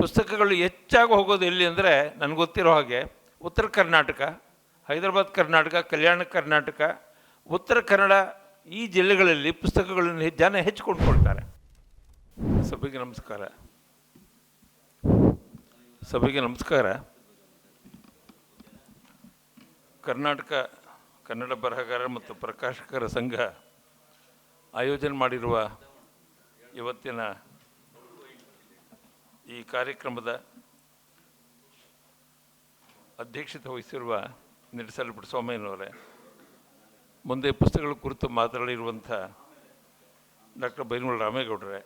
ಪುಸ್ತಕಗಳು ಹೆಚ್ಚಾಗಿ ಹೋಗೋದು ಎಲ್ಲಿ ಅಂದರೆ ನನಗೆ ಗೊತ್ತಿರೋ ಹಾಗೆ ಉತ್ತರ ಕರ್ನಾಟಕ, ಹೈದರಾಬಾದ್ ಕರ್ನಾಟಕ, ಕಲ್ಯಾಣ ಕರ್ನಾಟಕ, ಉತ್ತರ ಕನ್ನಡ ಈ ಜಿಲ್ಲೆಗಳಲ್ಲಿ ಪುಸ್ತಕಗಳನ್ನು ಜನ ಹೆಚ್ಚು ಕೊಂಡ್ಕೊಳ್ತಾರೆ. ಸಭೆಗೆ ನಮಸ್ಕಾರ. ಸಭೆಗೆ ನಮಸ್ಕಾರ. ಕರ್ನಾಟಕ, ಕನ್ನಡ ಬರಹಗಾರ ಮತ್ತು ಪ್ರಕಾಶಕರ ಸಂಘ ಆಯೋಜನೆ ಮಾಡಿರುವ ಇವತ್ತಿನ ಈ ಕಾರ್ಯಕ್ರಮದ ಅಧ್ಯಕ್ಷತೆ ವಹಿಸಿರುವ ನಿಡಸಲ್ ಪುಟ್ಟಸ್ವಾಮಯ್ಯನವರೇ ಮುಂದೆ ಪುಸ್ತಕಗಳ ಕುರಿತು ಮಾತನಾಡಿರುವಂಥ ಡಾಕ್ಟರ್ ಬೈನೂರು ರಾಮೇಗೌಡರೇ,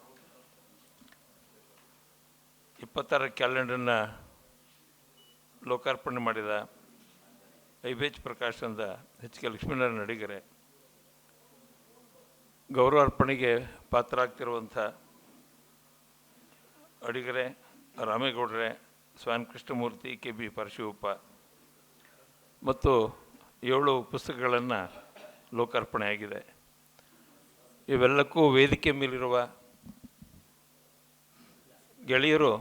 ಇಪ್ಪತ್ತಾರ ಕ್ಯಾಲೆಂಡರ್ನ ಲೋಕಾರ್ಪಣೆ ಮಾಡಿದ ಐಬೇಜ್ ಪ್ರಕಾಶನದ ಎಚ್ ಕೆ ಲಕ್ಷ್ಮೀನಾರಾಯಣ ಅಡಿಗರೆ, ಗೌರವಾರ್ಪಣೆಗೆ ಪಾತ್ರರಾಗ್ತಿರುವಂಥ ಅಡಿಗರೆ, ರಾಮೇಗೌಡ್ರೆ ಸ್ವಾಮಿ ಕೃಷ್ಣಮೂರ್ತಿ ಕೆ ಬಿ ಪರಶಿವಪ್ಪ. ಮತ್ತು ಏಳು ಪುಸ್ತಕಗಳನ್ನು ಲೋಕಾರ್ಪಣೆ ಆಗಿದೆ ಇವೆಲ್ಲಕ್ಕೂ ವೇದಿಕೆ ಮೇಲಿರುವ ಗೆಳೆಯರು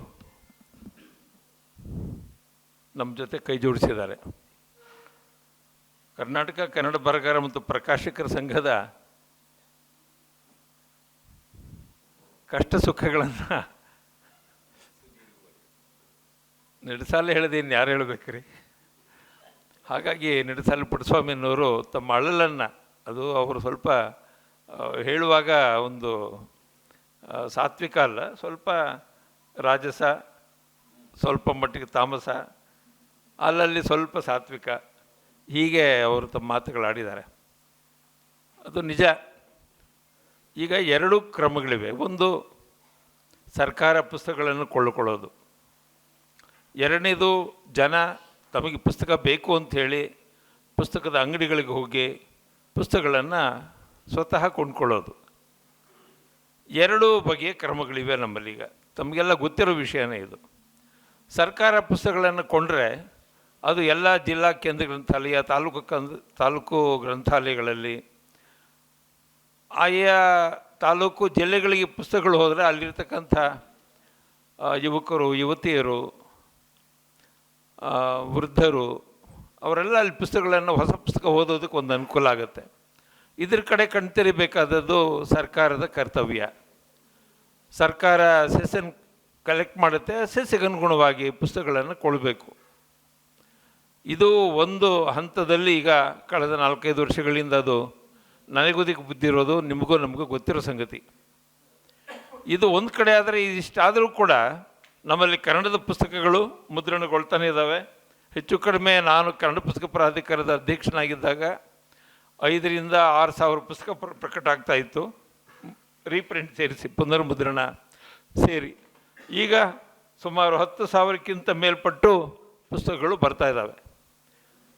ನಮ್ಮ ಜೊತೆ ಕೈ ಜೋಡಿಸಿದ್ದಾರೆ. ಕರ್ನಾಟಕ, ಕನ್ನಡ ಬರಗಾರ ಮತ್ತು ಪ್ರಕಾಶಕರ ಸಂಘದ ಕಷ್ಟ ಸುಖಗಳನ್ನು ನಡೆಸಾಲೆ ಹೇಳಿದೆ ಇನ್ನು ಯಾರು ಹೇಳಬೇಕ್ರಿ? ಹಾಗಾಗಿ ನಡೆಸಾಲೆ ಪುಟ್ಟಸ್ವಾಮಿನವರು ತಮ್ಮ ಅಳಲನ್ನು, ಅದು ಅವರು ಸ್ವಲ್ಪ ಹೇಳುವಾಗ ಒಂದು ಸಾತ್ವಿಕ ಅಲ್ಲ, ಸ್ವಲ್ಪ ರಾಜಸ, ಸ್ವಲ್ಪ ಮಟ್ಟಿಗೆ ತಾಮಸ, ಅಲ್ಲಲ್ಲಿ ಸ್ವಲ್ಪ ಸಾತ್ವಿಕ, ಹೀಗೆ ಅವರು ತಮ್ಮ ಮಾತುಗಳಾಡಿದ್ದಾರೆ ಅದು ನಿಜ. ಈಗ ಎರಡು ಕ್ರಮಗಳಿವೆ. ಒಂದು, ಸರ್ಕಾರ ಪುಸ್ತಕಗಳನ್ನು ಕೊಳ್ಳುಕೊಳ್ಳೋದು. ಎರಡನೇದು ಜನ ತಮಗೆ ಪುಸ್ತಕ ಬೇಕು ಅಂಥೇಳಿ ಪುಸ್ತಕದ ಅಂಗಡಿಗಳಿಗೆ ಹೋಗಿ ಪುಸ್ತಕಗಳನ್ನು ಸ್ವತಃ ಕೊಂಡ್ಕೊಳ್ಳೋದು. ಎರಡು ಬಗೆಯ ಕ್ರಮಗಳಿವೆ ನಮ್ಮಲ್ಲೀಗ ತಮಗೆಲ್ಲ ಗೊತ್ತಿರೋ ವಿಷಯನೇ ಇದು. ಸರ್ಕಾರ ಪುಸ್ತಕಗಳನ್ನು ಕೊಂಡ್ರೆ ಅದು ಎಲ್ಲ ಜಿಲ್ಲಾ ಕೇಂದ್ರ ಗ್ರಂಥಾಲಯ, ತಾಲೂಕು ಕಂದ್, ತಾಲೂಕು ಗ್ರಂಥಾಲಯಗಳಲ್ಲಿ ಆಯಾ ತಾಲೂಕು ಜಿಲ್ಲೆಗಳಿಗೆ ಪುಸ್ತಕಗಳು ಹೋದರೆ ಅಲ್ಲಿರ್ತಕ್ಕಂಥ ಯುವಕರು, ಯುವತಿಯರು ವೃದ್ಧರು, ಅವರೆಲ್ಲ ಅಲ್ಲಿ ಪುಸ್ತಕಗಳನ್ನು ಹೊಸ ಪುಸ್ತಕ ಓದೋದಕ್ಕೆ ಒಂದು ಅನುಕೂಲ ಆಗುತ್ತೆ. ಇದ್ರ ಕಡೆ ಕಣ್ತೆರಿಬೇಕಾದದ್ದು ಸರ್ಕಾರದ ಕರ್ತವ್ಯ. ಸರ್ಕಾರ ಸೆಸನ್ ಕಲೆಕ್ಟ್ ಮಾಡುತ್ತೆ, ಸೆಸ್ಸಿಗೆ ಅನುಗುಣವಾಗಿ ಪುಸ್ತಕಗಳನ್ನು ಕೊಡಬೇಕು. ಇದು ಒಂದು ಹಂತದಲ್ಲಿ ಈಗ ಕಳೆದ ನಾಲ್ಕೈದು ವರ್ಷಗಳಿಂದ ಅದು ನನಗೊದಕ್ಕೆ ಬುದ್ಧಿರೋದು ನಿಮಗೂ ನಮಗೂ ಗೊತ್ತಿರೋ ಸಂಗತಿ. ಇದು ಒಂದು ಕಡೆ ಆದರೆ ಇದಿಷ್ಟಾದರೂ ಕೂಡ ನಮ್ಮಲ್ಲಿ ಕನ್ನಡದ ಪುಸ್ತಕಗಳು ಮುದ್ರಣಗೊಳ್ತಾನೆ ಇದ್ದಾವೆ ಹೆಚ್ಚು ಕಡಿಮೆ ನಾನು ಕನ್ನಡ ಪುಸ್ತಕ ಪ್ರಾಧಿಕಾರದ ಅಧ್ಯಕ್ಷನಾಗಿದ್ದಾಗ ಐದರಿಂದ ಆರು ಸಾವಿರ ಪುಸ್ತಕ ಪ್ರ, ಪ್ರಕಟ ಆಗ್ತಾ ಇತ್ತು. ರೀಪ್ರಿಂಟ್ ಸೇರಿಸಿ, ಪುನರ್ಮುದ್ರಣ ಸೇರಿ. ಈಗ ಸುಮಾರು ಹತ್ತು ಸಾವಿರಕ್ಕಿಂತ ಮೇಲ್ಪಟ್ಟು ಪುಸ್ತಕಗಳು ಬರ್ತಾ ಇದ್ದಾವೆ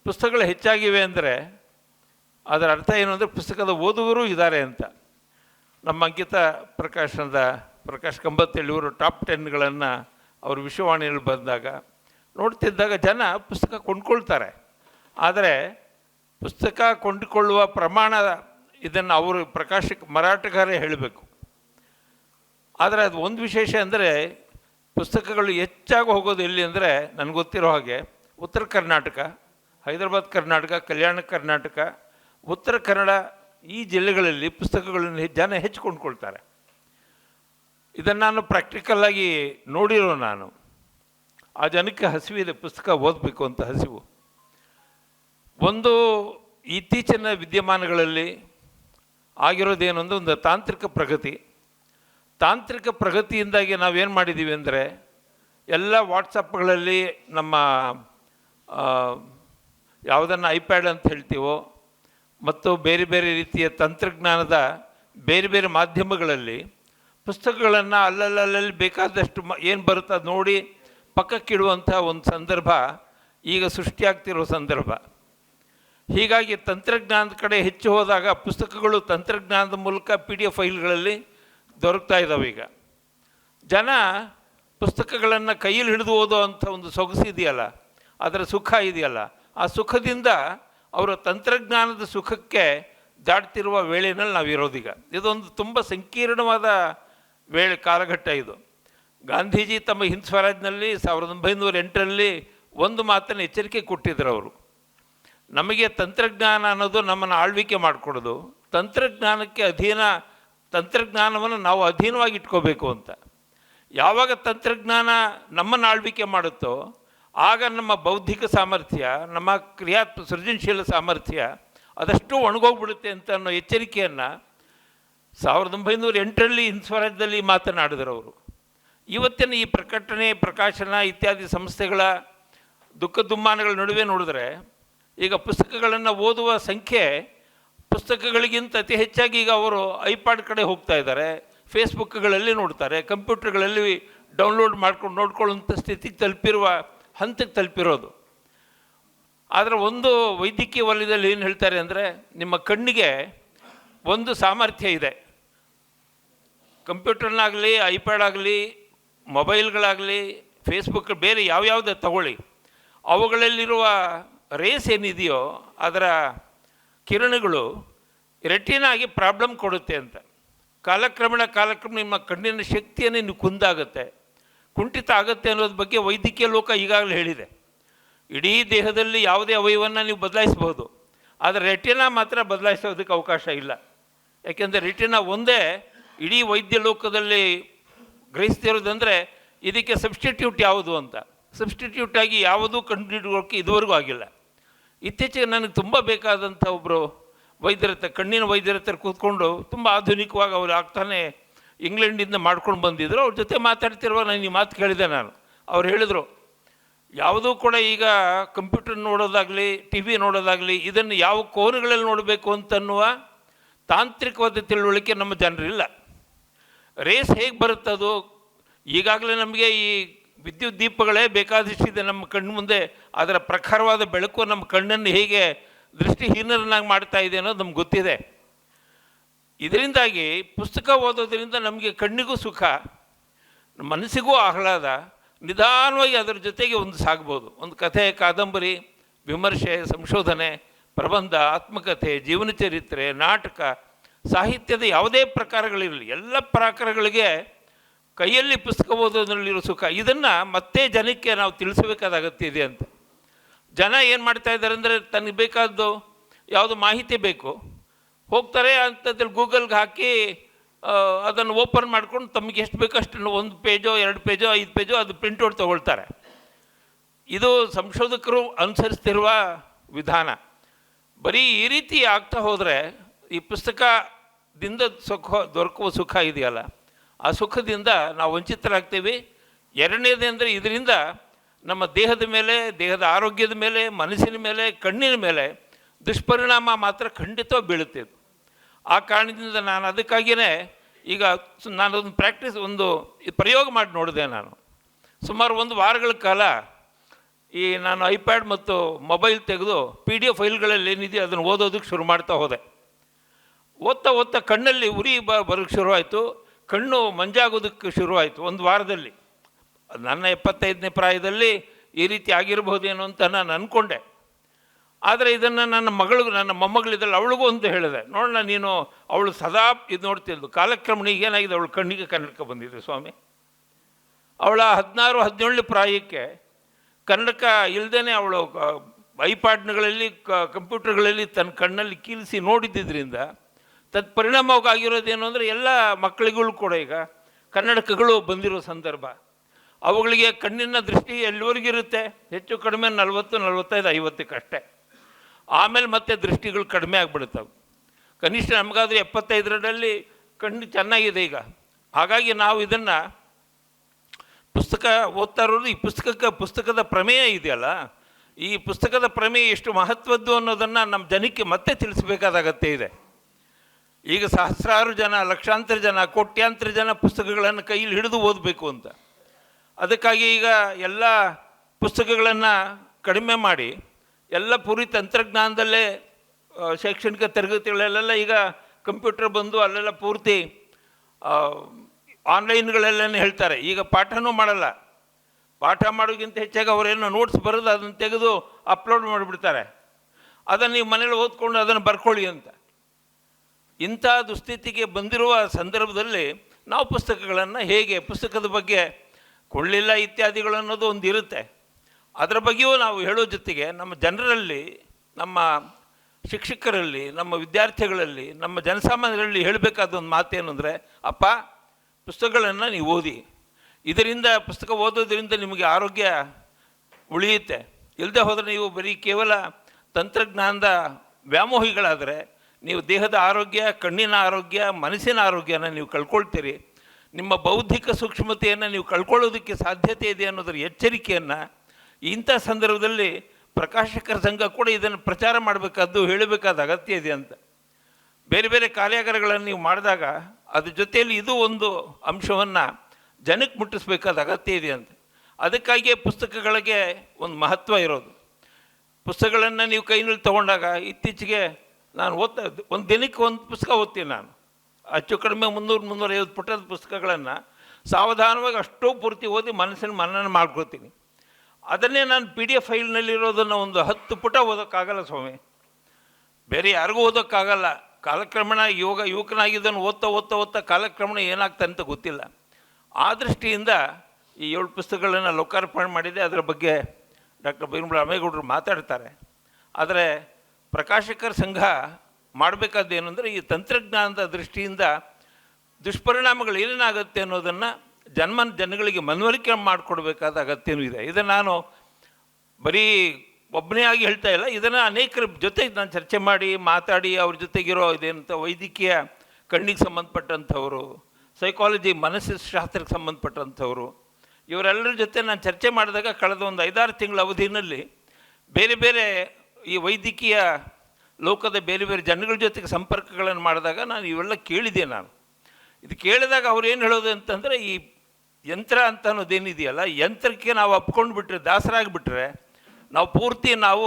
ಪುಸ್ತಕಗಳು ಹೆಚ್ಚಾಗಿವೆ ಅಂದರೆ ಅದರ ಅರ್ಥ ಏನು ಅಂದರೆ ಪುಸ್ತಕದ ಓದುಗರು ಇದ್ದಾರೆ ಅಂತ. ನಮ್ಮ ಅಂಕಿತ ಪ್ರಕಾಶನದ ಪ್ರಕಾಶ್ ಕಂಬತ್ತೇಳಿಯವರು ಟಾಪ್ ಟೆನ್ಗಳನ್ನು ಅವರು ವಿಶ್ವವಾಣಿಯಲ್ಲಿ ಬಂದಾಗ ನೋಡ್ತಿದ್ದಾಗ ಜನ ಪುಸ್ತಕ ಕೊಂಡ್ಕೊಳ್ತಾರೆ. ಆದರೆ ಪುಸ್ತಕ ಕೊಂಡುಕೊಳ್ಳುವ ಪ್ರಮಾಣ ಇದನ್ನು ಅವರು ಪ್ರಕಾಶಕ ಮರಾಠಗಾರೇ ಹೇಳಬೇಕು. ಆದರೆ ಅದು ಒಂದು ವಿಶೇಷ ಅಂದರೆ ಪುಸ್ತಕಗಳು ಹೆಚ್ಚಾಗಿ ಹೋಗೋದು ಎಲ್ಲಿ ಅಂದರೆ ನನಗೆ ಗೊತ್ತಿರೋ ಹಾಗೆ ಉತ್ತರ ಕರ್ನಾಟಕ, ಹೈದರಾಬಾದ್ ಕರ್ನಾಟಕ, ಕಲ್ಯಾಣ ಕರ್ನಾಟಕ, ಉತ್ತರ ಕನ್ನಡ ಈ ಜಿಲ್ಲೆಗಳಲ್ಲಿ ಪುಸ್ತಕಗಳನ್ನು ಜನ ಹೆಚ್ಚು ಕೊಂಡ್ಕೊಳ್ತಾರೆ. ಇದನ್ನು ನಾನು ಪ್ರಾಕ್ಟಿಕಲ್ಲಾಗಿ ನೋಡಿರೋ ನಾನು. ಆ ಜನಕ್ಕೆ ಹಸಿವಿದೆ, ಪುಸ್ತಕ ಓದಬೇಕು ಅಂತ ಹಸಿವು. ಒಂದು ಇತ್ತೀಚಿನ ವಿದ್ಯಮಾನಗಳಲ್ಲಿ ಆಗಿರೋದೇನು ಅಂದರೆ ಒಂದು ತಾಂತ್ರಿಕ ಪ್ರಗತಿ. ತಾಂತ್ರಿಕ ಪ್ರಗತಿಯಿಂದಾಗಿ ನಾವೇನು ಮಾಡಿದ್ದೀವಿ ಅಂದರೆ ಎಲ್ಲ ವಾಟ್ಸಪ್ಗಳಲ್ಲಿ ನಮ್ಮ ಯಾವುದನ್ನು ಐಪ್ಯಾಡ್ ಅಂತ ಹೇಳ್ತೀವೋ ಮತ್ತು ಬೇರೆ ಬೇರೆ ರೀತಿಯ ತಂತ್ರಜ್ಞಾನದ ಬೇರೆ ಬೇರೆ ಮಾಧ್ಯಮಗಳಲ್ಲಿ ಪುಸ್ತಕಗಳನ್ನು ಅಲ್ಲಲ್ಲಲ್ಲಿ ಬೇಕಾದಷ್ಟು ಮ, ಏನು ಬರುತ್ತೆ ನೋಡಿ ಪಕ್ಕಕ್ಕಿಡುವಂಥ ಒಂದು ಸಂದರ್ಭ ಈಗ ಸೃಷ್ಟಿಯಾಗ್ತಿರೋ ಸಂದರ್ಭ. ಹೀಗಾಗಿ ತಂತ್ರಜ್ಞಾನದ ಕಡೆ ಹೆಚ್ಚು ಹೋದಾಗ ಪುಸ್ತಕಗಳು ತಂತ್ರಜ್ಞಾನದ ಮೂಲಕ ಪಿ ಡಿ ಎಫ್ ಫೈಲ್ಗಳಲ್ಲಿ ದೊರಕ್ತಾ ಇದ್ದಾವೆ ಈಗ. ಜನ ಪುಸ್ತಕಗಳನ್ನು ಕೈಯಲ್ಲಿ ಹಿಡಿದು ಓದೋ ಅಂಥ ಒಂದು ಸೊಗಸು ಇದೆಯಲ್ಲ, ಅದರ ಸುಖ ಇದೆಯಲ್ಲ, ಆ ಸುಖದಿಂದ ಅವರ ತಂತ್ರಜ್ಞಾನದ ಸುಖಕ್ಕೆ ದಾಟ್ತಿರುವ ವೇಳೆಯಲ್ಲಿ ನಾವು ಇರೋದೀಗ ಇದೊಂದು ತುಂಬ ಸಂಕೀರ್ಣವಾದ ವೇಳೆ ಕಾಲಘಟ್ಟ ಇದು. ಗಾಂಧೀಜಿ ತಮ್ಮ ಹಿಂದ್ ಸ್ವರಾಜ್ನಲ್ಲಿ ಸಾವಿರದ ಒಂಬೈನೂರ ಎಂಟರಲ್ಲಿ ಒಂದು ಮಾತನ್ನು ಎಚ್ಚರಿಕೆ ಕೊಟ್ಟಿದ್ದರು ಅವರು. ನಮಗೆ ತಂತ್ರಜ್ಞಾನ ಅನ್ನೋದು ನಮ್ಮನ್ನು ಆಳ್ವಿಕೆ ಮಾಡಿಕೊಡೋದು. ತಂತ್ರಜ್ಞಾನಕ್ಕೆ ಅಧೀನ, ತಂತ್ರಜ್ಞಾನವನ್ನು ನಾವು ಅಧೀನವಾಗಿ ಇಟ್ಕೋಬೇಕು ಅಂತ. ಯಾವಾಗ ತಂತ್ರಜ್ಞಾನ ನಮ್ಮನ್ನು ಆಳ್ವಿಕೆ ಮಾಡುತ್ತೋ, ಆಗ ನಮ್ಮ ಬೌದ್ಧಿಕ ಸಾಮರ್ಥ್ಯ, ನಮ್ಮ ಕ್ರಿಯಾತ್ಮ ಸೃಜನಶೀಲ ಸಾಮರ್ಥ್ಯ ಅದಷ್ಟು ಒಣಗೋಗ್ಬಿಡುತ್ತೆ ಅಂತ ಅನ್ನೋ ಎಚ್ಚರಿಕೆಯನ್ನು ಸಾವಿರದ ಒಂಬೈನೂರ ಎಂಟರಲ್ಲಿ ಸ್ವರಾಜ್ಯದಲ್ಲಿ ಮಾತನಾಡಿದರು ಅವರು. ಇವತ್ತಿನ ಈ ಪ್ರಕಟಣೆ, ಪ್ರಕಾಶನ ಇತ್ಯಾದಿ ಸಂಸ್ಥೆಗಳ ದುಃಖ ದುಮ್ಮಾನಗಳ ನಡುವೆ ನೋಡಿದ್ರೆ, ಈಗ ಪುಸ್ತಕಗಳನ್ನು ಓದುವ ಸಂಖ್ಯೆ ಪುಸ್ತಕಗಳಿಗಿಂತ ಅತಿ ಹೆಚ್ಚಾಗಿ ಈಗ ಅವರು ಐಪಾಡ್ ಕಡೆ ಹೋಗ್ತಾ ಇದ್ದಾರೆ. ಫೇಸ್ಬುಕ್ಗಳಲ್ಲಿ ನೋಡ್ತಾರೆ, ಕಂಪ್ಯೂಟರ್ಗಳಲ್ಲಿ ಡೌನ್ಲೋಡ್ ಮಾಡ್ಕೊಂಡು ನೋಡ್ಕೊಳ್ಳುವಂಥ ಸ್ಥಿತಿಗೆ ತಲುಪಿರುವ, ಹಂತಕ್ಕೆ ತಲುಪಿರೋದು. ಆದರೆ ಒಂದು ವೈದ್ಯಕೀಯ ವಲಯದಲ್ಲಿ ಏನು ಹೇಳ್ತಾರೆ ಅಂದರೆ, ನಿಮ್ಮ ಕಣ್ಣಿಗೆ ಒಂದು ಸಾಮರ್ಥ್ಯ ಇದೆ. ಕಂಪ್ಯೂಟರ್ನಾಗಲಿ ಐಪ್ಯಾಡ್ ಆಗಲಿ ಮೊಬೈಲ್ಗಳಾಗಲಿ ಫೇಸ್ಬುಕ್ ಬೇರೆ ಯಾವ್ಯಾವುದೇ ತಗೊಳ್ಳಿ. ಅವುಗಳಲ್ಲಿರುವ ರೇಸ್ ಏನಿದೆಯೋ ಅದರ ಕಿರಣಗಳು ರೆಟಿನಾಗಿ ಪ್ರಾಬ್ಲಮ್ ಕೊಡುತ್ತೆ ಅಂತ. ಕಾಲಕ್ರಮೇಣ ಕಾಲಕ್ರಮ ನಿಮ್ಮ ಕಣ್ಣಿನ ಶಕ್ತಿಯನ್ನು ನೀವು ಕುಂದಾಗುತ್ತೆ. ಕುಂಠಿತ ಆಗುತ್ತೆ ಅನ್ನೋದ್ರ ಬಗ್ಗೆ ವೈದ್ಯಕೀಯ ಲೋಕ ಈಗಾಗಲೇ ಹೇಳಿದೆ. ಇಡೀ ದೇಹದಲ್ಲಿ ಯಾವುದೇ ಅವಯವನ್ನು ನೀವು ಬದಲಾಯಿಸ್ಬೋದು ಆದರೆ ರೆಟಿನಾ ಮಾತ್ರ ಬದಲಾಯಿಸೋದಕ್ಕೆ ಅವಕಾಶ ಇಲ್ಲ. ಯಾಕೆಂದರೆ ರೆಟಿನಾ ಒಂದೇ ಇಡೀ ವೈದ್ಯ ಲೋಕದಲ್ಲಿ ಗ್ರಹಿಸ್ತಿರೋದಂದರೆ ಇದಕ್ಕೆ ಸಬ್ಸ್ಟಿಟ್ಯೂಟ್ ಯಾವುದು ಅಂತ. ಸಬ್ಸ್ಟಿಟ್ಯೂಟ್ ಆಗಿ ಯಾವುದೂ ಕಂಡುಹಿಡಿಯೋಕ್ಕೆ ಇದುವರೆಗೂ ಆಗಿಲ್ಲ. ಇತ್ತೀಚೆಗೆ ನನಗೆ ತುಂಬ ಬೇಕಾದಂಥ ಒಬ್ಬರು ವೈದ್ಯರತ್ತ ಕಣ್ಣಿನ ವೈದ್ಯರತ್ತರ ಕೂತ್ಕೊಂಡು ತುಂಬ ಆಧುನಿಕವಾಗಿ ಅವರು ಆಗ್ತಾನೆ ಇಂಗ್ಲೆಂಡಿಂದ ಮಾಡ್ಕೊಂಡು ಬಂದಿದ್ದರು ಅವ್ರ ಜೊತೆ ಮಾತಾಡ್ತಿರುವಾಗ ನಾನು ಈ ಮಾತು ಕೇಳಿದೆ ನಾನು. ಅವ್ರು ಹೇಳಿದರು, ಯಾವುದೂ ಕೂಡ ಈಗ ಕಂಪ್ಯೂಟರ್ ನೋಡೋದಾಗಲಿ ಟಿ ವಿ ನೋಡೋದಾಗಲಿ, ಇದನ್ನು ಯಾವ ಕೋನಗಳಲ್ಲಿ ನೋಡಬೇಕು ಅಂತನ್ನುವ ತಾಂತ್ರಿಕವಾದ ತಿಳುವಳಿಕೆ ನಮ್ಮ ಜನರಿಲ್ಲ. ರೇಸ್ ಹೇಗೆ ಬರುತ್ತದು ಈಗಾಗಲೇ ನಮಗೆ ಈ ವಿದ್ಯುತ್ ದೀಪಗಳೇ ಬೇಕಾದಷ್ಟಿದೆ ನಮ್ಮ ಕಣ್ಣು ಮುಂದೆ. ಅದರ ಪ್ರಖರವಾದ ಬೆಳಕು ನಮ್ಮ ಕಣ್ಣನ್ನು ಹೇಗೆ ದೃಷ್ಟಿಹೀನರನ್ನಾಗಿ ಮಾಡ್ತಾ ಇದೆ ಅನ್ನೋದು ನಮ್ಗೆ ಗೊತ್ತಿದೆ. ಇದರಿಂದಾಗಿ ಪುಸ್ತಕ ಓದೋದ್ರಿಂದ ನಮಗೆ ಕಣ್ಣಿಗೂ ಸುಖ, ಮನಸ್ಸಿಗೂ ಆಹ್ಲಾದ, ನಿಧಾನವಾಗಿ ಅದರ ಜೊತೆಗೆ ಒಂದು ಸಾಗ್ಬೋದು. ಒಂದು ಕಥೆ, ಕಾದಂಬರಿ, ವಿಮರ್ಶೆ, ಸಂಶೋಧನೆ, ಪ್ರಬಂಧ, ಆತ್ಮಕಥೆ, ಜೀವನ ಚರಿತ್ರೆ, ನಾಟಕ ಸಾಹಿತ್ಯದ ಯಾವುದೇ ಪ್ರಕಾರಗಳಿರಲಿ, ಎಲ್ಲ ಪ್ರಕಾರಗಳಿಗೆ ಕೈಯಲ್ಲಿ ಪುಸ್ತಕ ಓದೋದ್ರಲ್ಲಿರೋ ಸುಖ, ಇದನ್ನು ಮತ್ತೆ ಜನಕ್ಕೆ ನಾವು ತಿಳಿಸಬೇಕಾದ ಅಗತ್ಯ ಇದೆ ಅಂತ. ಜನ ಏನು ಮಾಡ್ತಾ ಇದ್ದಾರೆ ಅಂದರೆ ತನಗೆ ಬೇಕಾದ್ದು ಯಾವುದು ಮಾಹಿತಿ ಬೇಕು, ಹೋಗ್ತಾರೆ ಅಂಥದ್ರಲ್ಲಿ ಗೂಗಲ್ಗೆ ಹಾಕಿ ಅದನ್ನು ಓಪನ್ ಮಾಡ್ಕೊಂಡು ತಮಗೆ ಎಷ್ಟು ಬೇಕೋ ಅಷ್ಟನ್ನು ಒಂದು ಪೇಜೋ, ಎರಡು ಪೇಜೋ, ಐದು ಪೇಜೋ ಅದು ಪ್ರಿಂಟೌಟ್ ತೊಗೊಳ್ತಾರೆ. ಇದು ಸಂಶೋಧಕರು ಅನುಸರಿಸ್ತಿರುವ ವಿಧಾನ. ಬರೀ ಈ ರೀತಿ ಆಗ್ತಾ ಹೋದರೆ ಈ ಪುಸ್ತಕದಿಂದ ಸುಖ, ದೊರಕುವ ಸುಖ ಇದೆಯಲ್ಲ, ಆ ಸುಖದಿಂದ ನಾವು ವಂಚಿತರಾಗ್ತೀವಿ. ಎರಡನೇದು ಅಂದರೆ ಇದರಿಂದ ನಮ್ಮ ದೇಹದ ಮೇಲೆ, ದೇಹದ ಆರೋಗ್ಯದ ಮೇಲೆ, ಮನಸ್ಸಿನ ಮೇಲೆ, ಕಣ್ಣಿನ ಮೇಲೆ ದುಷ್ಪರಿಣಾಮ ಮಾತ್ರ ಖಂಡಿತ ಬೀಳುತ್ತೆ ಆ ಕಾರಣದಿಂದ ನಾನು ಅದಕ್ಕಾಗಿಯೇ ಈಗ ನಾನು ನಾನೊಂದು ಪ್ರಾಕ್ಟೀಸ್ ಒಂದು ಪ್ರಯೋಗ ಮಾಡಿ ನೋಡಿದೆ ನಾನು. ಸುಮಾರು ಒಂದು ವಾರಗಳ ಕಾಲ ಈ ನಾನು ಐಪ್ಯಾಡ್ ಮತ್ತು ಮೊಬೈಲ್ ತೆಗೆದು ಪಿ ಡಿ ಎಫ್ ಫೈಲ್ಗಳಲ್ಲಿ ಏನಿದೆಯೋ ಅದನ್ನು ಓದೋದಕ್ಕೆ ಶುರು ಮಾಡ್ತಾ ಹೋದೆ. ಓದ್ತಾ ಓದ್ತಾ ಕಣ್ಣಲ್ಲಿ ಉರಿ ಬ ಬರೋಕ್ಕೆ ಶುರುವಾಯಿತು, ಕಣ್ಣು ಮಂಜಾಗೋದಕ್ಕೆ ಶುರುವಾಯಿತು ಒಂದು ವಾರದಲ್ಲಿ. ನನ್ನ ಎಪ್ಪತ್ತೈದನೇ ಪ್ರಾಯದಲ್ಲಿ ಈ ರೀತಿ ಆಗಿರಬಹುದೇನೋ ಅಂತ ನಾನು ಅಂದ್ಕೊಂಡೆ ಆದರೆ ಇದನ್ನು ನನ್ನ ಮಗಳು, ನನ್ನ ಮೊಮ್ಮಗಳಿದ್ದಲ್ಲಿ ಅವಳಿಗೂ ಅಂತ ಹೇಳಿದೆ. ನೋಡೋಣ ನೀನು, ಅವಳು ಸದಾ ಇದು ನೋಡ್ತಿದ್ದು ಕಾಲಕ್ರಮಣಿಗೆ ಏನಾಗಿದೆ? ಅವಳು ಕಣ್ಣಿಗೆ ಕನ್ನಡಕ ಬಂದಿದೆ ಸ್ವಾಮಿ. ಅವಳ ಹದಿನಾರು, ಹದಿನೇಳು ಪ್ರಾಯಕ್ಕೆ ಕನ್ನಡಕ ಇಲ್ಲದೇ ಅವಳು ಐಪಾಡ್ಗಳಲ್ಲಿ ಕಂಪ್ಯೂಟರ್ಗಳಲ್ಲಿ ತನ್ನ ಕಣ್ಣಲ್ಲಿ ಕೀಲಿಸಿ ನೋಡಿದ್ದರಿಂದ ತತ್ ಏನು ಅಂದರೆ ಎಲ್ಲ ಮಕ್ಕಳಿಗೂ ಕೂಡ ಈಗ ಕನ್ನಡಕಗಳು ಬಂದಿರೋ ಸಂದರ್ಭ. ಅವುಗಳಿಗೆ ಕಣ್ಣಿನ ದೃಷ್ಟಿ ಎಲ್ಲಿವರೆಗಿರುತ್ತೆ ಹೆಚ್ಚು ಕಡಿಮೆ ನಲವತ್ತು, ನಲವತ್ತೈದು, ಐವತ್ತಕ್ಕಷ್ಟೇ. ಆಮೇಲೆ ಮತ್ತೆ ದೃಷ್ಟಿಗಳು ಕಡಿಮೆ ಆಗಿಬಿಡ್ತವೆ ಕನಿಷ್ಠ ನಮಗಾದ್ರೆ ಎಪ್ಪತ್ತೈದರಲ್ಲಿ ಕಣ್ಣು ಚೆನ್ನಾಗಿದೆ ಈಗ. ಹಾಗಾಗಿ ನಾವು ಇದನ್ನು ಪುಸ್ತಕ ಓದ್ತಾ ಇರೋದು ಈ ಪುಸ್ತಕಕ್ಕೆ ಪುಸ್ತಕದ ಪ್ರಮೇಯ ಇದೆಯಲ್ಲ, ಈ ಪುಸ್ತಕದ ಪ್ರಮೇಯ ಎಷ್ಟು ಮಹತ್ವದ್ದು ಅನ್ನೋದನ್ನು ನಮ್ಮ ಜನಕ್ಕೆ ಮತ್ತೆ ತಿಳಿಸಬೇಕಾದ ಅಗತ್ಯ ಇದೆ. ಈಗ ಸಹಸ್ರಾರು ಜನ, ಲಕ್ಷಾಂತರ ಜನ, ಕೋಟ್ಯಾಂತರ ಜನ ಪುಸ್ತಕಗಳನ್ನು ಕೈಯಲ್ಲಿ ಹಿಡಿದು ಓದಬೇಕು ಅಂತ. ಅದಕ್ಕಾಗಿ ಈಗ ಎಲ್ಲ ಪುಸ್ತಕಗಳನ್ನು ಕಡಿಮೆ ಮಾಡಿ, ಎಲ್ಲ ಪೂರಿ ತಂತ್ರಜ್ಞಾನದಲ್ಲೇ ಶೈಕ್ಷಣಿಕ ತರಗತಿಗಳಲ್ಲೆಲ್ಲ ಈಗ ಕಂಪ್ಯೂಟರ್ ಬಂದು ಅಲ್ಲೆಲ್ಲ ಪೂರ್ತಿ ಆನ್ಲೈನ್ಗಳಲ್ಲೇನೆ ಹೇಳ್ತಾರೆ. ಈಗ ಪಾಠನೂ ಮಾಡಲ್ಲ. ಪಾಠ ಮಾಡೋಕ್ಕಿಂತ ಹೆಚ್ಚಾಗಿ ಅವರೇನು ನೋಟ್ಸ್ ಬರೋದು ಅದನ್ನು ತೆಗೆದು ಅಪ್ಲೋಡ್ ಮಾಡಿಬಿಡ್ತಾರೆ. ಅದನ್ನು ನೀವು ಮನೇಲಿ ಓದ್ಕೊಂಡು ಅದನ್ನು ಬರ್ಕೊಳ್ಳಿ ಅಂತ. ಇಂಥ ದುಸ್ಥಿತಿಗೆ ಬಂದಿರುವ ಸಂದರ್ಭದಲ್ಲಿ ನಾವು ಪುಸ್ತಕಗಳನ್ನು ಹೇಗೆ, ಪುಸ್ತಕದ ಬಗ್ಗೆ ಕೊಳ್ಳಿಲ್ಲ ಇತ್ಯಾದಿಗಳು ಅನ್ನೋದು ಒಂದು ಇರುತ್ತೆ ಅದರ ಬಗ್ಗೆಯೂ ನಾವು ಹೇಳೋ ಜೊತೆಗೆ ನಮ್ಮ ಜನರಲ್ಲಿ, ನಮ್ಮ ಶಿಕ್ಷಕರಲ್ಲಿ, ನಮ್ಮ ವಿದ್ಯಾರ್ಥಿಗಳಲ್ಲಿ, ನಮ್ಮ ಜನಸಾಮಾನ್ಯರಲ್ಲಿ ಹೇಳಬೇಕಾದ ಒಂದು ಮಾತೇನು ಅಂದರೆ, ಅಪ್ಪ, ಪುಸ್ತಕಗಳನ್ನು ನೀವು ಓದಿ. ಇದರಿಂದ, ಪುಸ್ತಕ ಓದೋದ್ರಿಂದ ನಿಮಗೆ ಆರೋಗ್ಯ ಉಳಿಯುತ್ತೆ. ಇಲ್ಲದೆ ಹೋದರೆ ನೀವು ಬರೀ ಕೇವಲ ತಂತ್ರಜ್ಞಾನದ ವ್ಯಾಮೋಹಿಗಳಾದರೆ ನೀವು ದೇಹದ ಆರೋಗ್ಯ, ಕಣ್ಣಿನ ಆರೋಗ್ಯ, ಮನಸ್ಸಿನ ಆರೋಗ್ಯನ ನೀವು ಕಳ್ಕೊಳ್ತೀರಿ. ನಿಮ್ಮ ಬೌದ್ಧಿಕ ಸೂಕ್ಷ್ಮತೆಯನ್ನು ನೀವು ಕಳ್ಕೊಳ್ಳೋದಕ್ಕೆ ಸಾಧ್ಯತೆ ಇದೆ ಅನ್ನೋದರ ಎಚ್ಚರಿಕೆಯನ್ನು ಇಂಥ ಸಂದರ್ಭದಲ್ಲಿ ಪ್ರಕಾಶಕರ ಸಂಘ ಕೂಡ ಇದನ್ನು ಪ್ರಚಾರ ಮಾಡಬೇಕಾದ್ದು ಹೇಳಬೇಕಾದ ಅಗತ್ಯ ಇದೆ ಅಂತ. ಬೇರೆ ಬೇರೆ ಕಾರ್ಯಾಗಾರಗಳನ್ನು ನೀವು ಮಾಡಿದಾಗ ಅದ್ರ ಜೊತೆಯಲ್ಲಿ ಇದು ಒಂದು ಅಂಶವನ್ನು ಜನಕ್ಕೆ ಮುಟ್ಟಿಸ್ಬೇಕಾದ ಅಗತ್ಯ ಇದೆ ಅಂತ. ಅದಕ್ಕಾಗಿಯೇ ಪುಸ್ತಕಗಳಿಗೆ ಒಂದು ಮಹತ್ವ ಇರೋದು. ಪುಸ್ತಕಗಳನ್ನು ನೀವು ಕೈನಲ್ಲಿ ತೊಗೊಂಡಾಗ ಇತ್ತೀಚೆಗೆ ನಾನು ಓದ್ತಾ ಒಂದು ದಿನಕ್ಕೆ ಒಂದು ಪುಸ್ತಕ ಓದ್ತೀನಿ ನಾನು. ಹೆಚ್ಚು ಕಡಿಮೆ ಮುನ್ನೂರು, ಮುನ್ನೂರೈವತ್ತು ಪುಟದ ಪುಸ್ತಕಗಳನ್ನು ಸಾವಧಾನವಾಗಿ ಅಷ್ಟೋ ಪೂರ್ತಿ ಓದಿ ಮನಸ್ಸಿನ ಮನನ ಮಾಡ್ಕೊಳ್ತೀನಿ. ಅದನ್ನೇ ನಾನು ಪಿ ಡಿ ಎಫ್ ಫೈಲ್ನಲ್ಲಿರೋದನ್ನು ಒಂದು ಹತ್ತು ಪುಟ ಓದೋಕ್ಕಾಗಲ್ಲ ಸ್ವಾಮಿ. ಬೇರೆ ಯಾರಿಗೂ ಓದೋಕ್ಕಾಗಲ್ಲ. ಕಾಲಕ್ರಮೇಣ ಯೋಗ ಯುವಕನಾಗಿದ್ದನ್ನು ಓದ್ತಾ ಓದ್ತಾ ಓದ್ತಾ ಕಾಲಕ್ರಮಣ ಏನಾಗ್ತದೆ ಅಂತ ಗೊತ್ತಿಲ್ಲ. ಆ ದೃಷ್ಟಿಯಿಂದ ಈ ಏಳು ಪುಸ್ತಕಗಳನ್ನು ಲೋಕಾರ್ಪಣೆ ಮಾಡಿದೆ. ಅದರ ಬಗ್ಗೆ ಡಾಕ್ಟರ್ ಬೈರಂಬಳ ರಾಮೇಗೌಡರು ಮಾತಾಡ್ತಾರೆ. ಆದರೆ ಪ್ರಕಾಶಕರ ಸಂಘ ಮಾಡಬೇಕಾದ್ದೇನು ಅಂದರೆ ಈ ತಂತ್ರಜ್ಞಾನದ ದೃಷ್ಟಿಯಿಂದ ದುಷ್ಪರಿಣಾಮಗಳು ಏನೇನಾಗುತ್ತೆ ಅನ್ನೋದನ್ನು ಜನ್ಮ ಜನಗಳಿಗೆ ಮನವರಿಕೆ ಮಾಡಿಕೊಡ್ಬೇಕಾದ ಅಗತ್ಯನೂ ಇದೆ. ಇದನ್ನು ನಾನು ಬರೀ ಒಬ್ಬನೇ ಆಗಿ ಹೇಳ್ತಾ ಇಲ್ಲ. ಇದನ್ನು ಅನೇಕರ ಜೊತೆ ನಾನು ಚರ್ಚೆ ಮಾಡಿ ಮಾತಾಡಿ ಅವ್ರ ಜೊತೆಗಿರೋ ಇದೇನಂತ ವೈದ್ಯಕೀಯ ಕಣ್ಣಿಗೆ ಸಂಬಂಧಪಟ್ಟಂಥವರು ಸೈಕಾಲಜಿ ಮನಸ್ಸು ಶಾಸ್ತ್ರಕ್ಕೆ ಸಂಬಂಧಪಟ್ಟಂಥವರು, ಇವರೆಲ್ಲರ ಜೊತೆ ನಾನು ಚರ್ಚೆ ಮಾಡಿದಾಗ ಕಳೆದ ಒಂದು ಐದಾರು ತಿಂಗಳ ಅವಧಿನಲ್ಲಿ ಬೇರೆ ಬೇರೆ ಈ ವೈದ್ಯಕೀಯ ಲೋಕದ ಬೇರೆ ಬೇರೆ ಜನಗಳ ಜೊತೆಗೆ ಸಂಪರ್ಕಗಳನ್ನು ಮಾಡಿದಾಗ ನಾನು ಇವೆಲ್ಲ ಕೇಳಿದೆ ನಾನು. ಇದು ಕೇಳಿದಾಗ ಅವ್ರು ಏನು ಹೇಳೋದು ಅಂತಂದರೆ, ಈ ಯಂತ್ರ ಅಂತ ಅನ್ನೋದೇನಿದೆಯಲ್ಲ ಯಂತ್ರಕ್ಕೆ ನಾವು ಅಪ್ಕೊಂಡು ಬಿಟ್ಟರೆ ದಾಸರಾಗಿಬಿಟ್ರೆ, ನಾವು ಪೂರ್ತಿ ನಾವು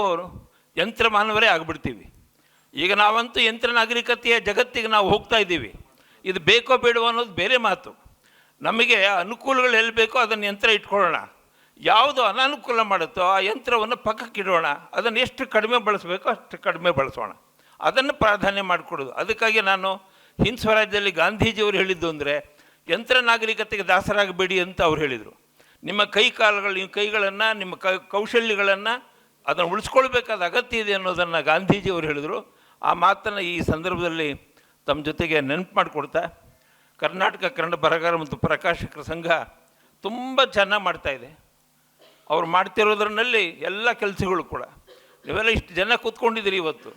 ಯಂತ್ರ ಮಾನವರೇ ಆಗಿಬಿಡ್ತೀವಿ. ಈಗ ನಾವಂತೂ ಯಂತ್ರ ನಾಗರಿಕತೆಯ ಜಗತ್ತಿಗೆ ನಾವು ಹೋಗ್ತಾ ಇದ್ದೀವಿ. ಇದು ಬೇಕೋ ಬೇಡವೋ ಅನ್ನೋದು ಬೇರೆ ಮಾತು. ನಮಗೆ ಅನುಕೂಲಗಳು ಎಲ್ಲಿ ಬೇಕೋ ಅದನ್ನು ಯಂತ್ರ ಇಟ್ಕೊಳ್ಳೋಣ. ಯಾವುದು ಅನಾನುಕೂಲ ಮಾಡುತ್ತೋ ಆ ಯಂತ್ರವನ್ನು ಪಕ್ಕಕ್ಕಿಡೋಣ ಅದನ್ನು ಎಷ್ಟು ಕಡಿಮೆ ಬಳಸಬೇಕೋ ಅಷ್ಟು ಕಡಿಮೆ ಬಳಸೋಣ. ಅದನ್ನು ಪ್ರಾಧಾನ್ಯ ಮಾಡಿಕೊಡೋದು ಅದಕ್ಕಾಗಿ ನಾನು ಹಿಂದ್ ಸ್ವರಾಜ್ಯದಲ್ಲಿ ಗಾಂಧೀಜಿಯವರು ಹೇಳಿದ್ದು ಅಂದರೆ, ಯಂತ್ರ ನಾಗರಿಕತೆಗೆ ದಾಸರಾಗಬೇಡಿ ಅಂತ ಅವ್ರು ಹೇಳಿದರು. ನಿಮ್ಮ ಕೈ ಕಾಲುಗಳು, ನಿಮ್ಮ ಕೈಗಳನ್ನು, ನಿಮ್ಮ ಕ, ಕೌಶಲ್ಯಗಳನ್ನು ಅದನ್ನು ಉಳಿಸ್ಕೊಳ್ಬೇಕಾದ ಅಗತ್ಯ ಇದೆ ಅನ್ನೋದನ್ನು ಗಾಂಧೀಜಿಯವರು ಹೇಳಿದರು. ಆ ಮಾತನ್ನು ಈ ಸಂದರ್ಭದಲ್ಲಿ ತಮ್ಮ ಜೊತೆಗೆ ನೆನಪು ಮಾಡಿಕೊಡ್ತಾ, ಕರ್ನಾಟಕ ಕನ್ನಡ ಬರಹಗಾರ ಮತ್ತು ಪ್ರಕಾಶಕರ ಸಂಘ ತುಂಬ ಚೆನ್ನಾಗಿ ಮಾಡ್ತಾಯಿದೆ ಅವ್ರು ಮಾಡ್ತಿರೋದ್ರಲ್ಲಿ ಎಲ್ಲ ಕೆಲಸಗಳು ಕೂಡ. ನೀವೆಲ್ಲ ಇಷ್ಟು ಜನ ಕೂತ್ಕೊಂಡಿದ್ದೀರಿ ಇವತ್ತು.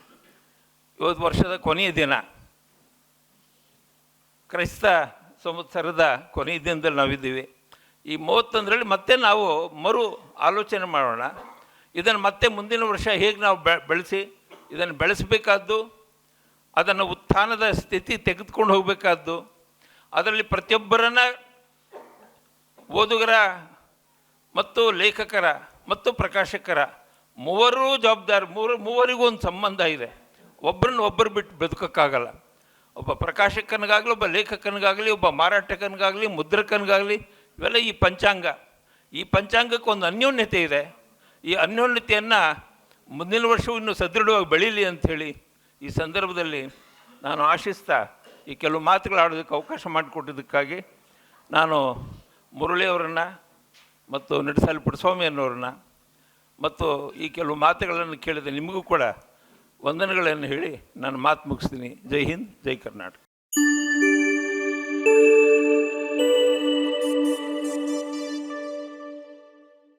ಇವತ್ತು ವರ್ಷದ ಕೊನೆಯ ದಿನ. ಕ್ರೈಸ್ತ ಸಂವತ್ಸರದ ಕೊನೆಯ ದಿನದಲ್ಲಿ ನಾವಿದ್ದೀವಿ. ಈ ಮೂವತ್ತೊಂದರಲ್ಲಿ ಮತ್ತೆ ನಾವು ಮರು ಆಲೋಚನೆ ಮಾಡೋಣ. ಇದನ್ನು ಮತ್ತೆ ಮುಂದಿನ ವರ್ಷ ಹೇಗೆ ನಾವು ಬೆಳೆಸಿ, ಇದನ್ನು ಬೆಳೆಸಬೇಕಾದ್ದು, ಅದನ್ನು ಉತ್ಥಾನದ ಸ್ಥಿತಿ ತೆಗೆದುಕೊಂಡು ಹೋಗಬೇಕಾದ್ದು, ಅದರಲ್ಲಿ ಪ್ರತಿಯೊಬ್ಬರನ್ನ ಓದುಗರ ಮತ್ತು ಲೇಖಕರ ಮತ್ತು ಪ್ರಕಾಶಕರ ಮೂವರೂ ಜವಾಬ್ದಾರಿ, ಮೂರು, ಮೂವರಿಗೂ ಒಂದು ಸಂಬಂಧ ಇದೆ. ಒಬ್ಬರನ್ನ ಒಬ್ಬರು ಬಿಟ್ಟು ಬದುಕೋಕ್ಕಾಗಲ್ಲ. ಒಬ್ಬ ಪ್ರಕಾಶಕನಿಗಾಗಲಿ, ಒಬ್ಬ ಲೇಖಕನಿಗಾಗಲಿ, ಒಬ್ಬ ಮಾರಾಟಕನಿಗಾಗಲಿ, ಮುದ್ರಕನಿಗಾಗಲಿ, ಇವೆಲ್ಲ ಈ ಪಂಚಾಂಗ. ಈ ಪಂಚಾಂಗಕ್ಕೆ ಒಂದು ಅನ್ಯೋನ್ಯತೆ ಇದೆ. ಈ ಅನ್ಯೋನ್ಯತೆಯನ್ನು ಮುಂದಿನ ವರ್ಷವೂ ಇನ್ನೂ ಸದೃಢವಾಗಿ ಬೆಳೀಲಿ ಅಂಥೇಳಿ ಈ ಸಂದರ್ಭದಲ್ಲಿ ನಾನು ಆಶಿಸ್ತಾ ಈ ಕೆಲವು ಮಾತುಗಳು ಆಡೋದಕ್ಕೆ ಅವಕಾಶ ಮಾಡಿಕೊಟ್ಟಿದ್ದಕ್ಕಾಗಿ ನಾನು ಮುರಳಿಯವರನ್ನು ಮತ್ತು ನಡಸಾಲಿ ಪುಟ್ಟಸ್ವಾಮಿ ಅನ್ನೋರನ್ನ ಮತ್ತು ಈ ಕೆಲವು ಮಾತುಗಳನ್ನು ಕೇಳಿದ ನಿಮಗೂ ಕೂಡ ವಂದನೆಗಳನ್ನು ಹೇಳಿ ನಾನು ಮಾತು ಮುಗಿಸ್ತೀನಿ. ಜೈ ಹಿಂದ್, ಜೈ ಕರ್ನಾಟಕ.